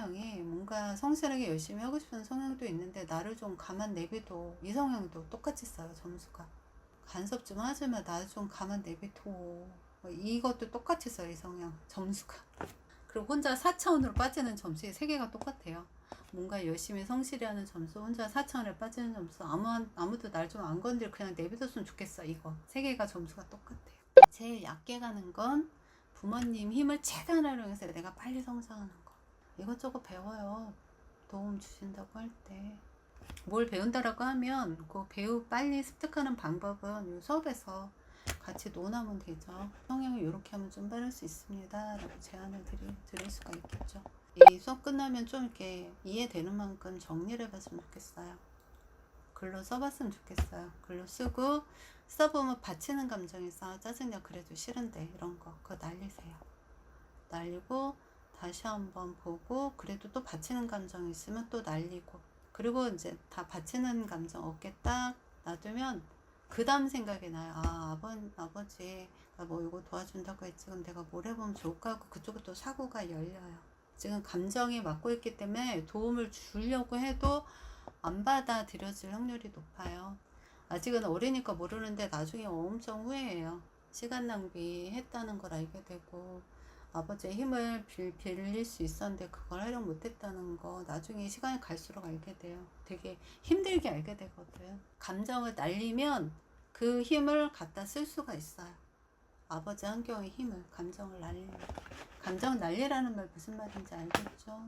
성향이 뭔가 성실하게 열심히 하고 싶은 성향도 있는데 나를 좀 가만 내비둬. 이 성향도 똑같이 써요 점수가. 간섭 좀 하지만 나좀 가만 내비둬. 뭐 이것도 똑같이 써요 이 성향 점수가. 그리고 혼자 4차원으로 빠지는 점수의 세 개가 똑같아요. 뭔가 열심히 성실히 하는 점수 혼자 4차원에 빠지는 점수 아무, 아무도 날 좀 안 건들 그냥 내비뒀으면 좋겠어 이거. 세 개가 점수가 똑같아요. 제일 얕게 가는 건 부모님 힘을 최대한 활용해서 내가 빨리 성장하는 거 이것저것 배워요. 도움 주신다고 할 때. 뭘 배운다라고 하면 그 배우 빨리 습득하는 방법은 이 수업에서 같이 논하면 되죠. 성향을 이렇게 하면 좀 빠를 수 있습니다. 라고 제안을 드릴, 드릴 수가 있겠죠. 이 수업 끝나면 좀 이렇게 이해되는 만큼 정리를 해봤으면 좋겠어요. 글로 써봤으면 좋겠어요. 글로 쓰고 써보면 받치는 있어 짜증나 그래도 싫은데 이런 거 그거 날리세요. 날리고 다시 한번 보고 그래도 또 받치는 감정이 있으면 또 날리고. 그리고 이제 다 받치는 감정 어깨 딱 놔두면 그 다음 생각이 나요. 아 아버, 아버지가 뭐 이거 도와준다고 했지. 그럼 내가 뭘 해보면 좋을까 하고 그쪽에 또 사고가 열려요. 지금 감정이 맡고 있기 때문에 도움을 주려고 해도 안 받아들여질 확률이 높아요. 아직은 어리니까 모르는데 나중에 엄청 후회해요. 시간 낭비했다는 걸 알게 되고 아버지의 힘을 빌, 빌릴 수 있었는데 그걸 활용 못했다는 거 나중에 시간이 갈수록 알게 돼요. 되게 힘들게 알게 되거든. 감정을 날리면 그 힘을 갖다 쓸 수가 있어요. 아버지 한경의 힘을 감정을 날리면 감정 날리라는 말 무슨 말인지 알겠죠?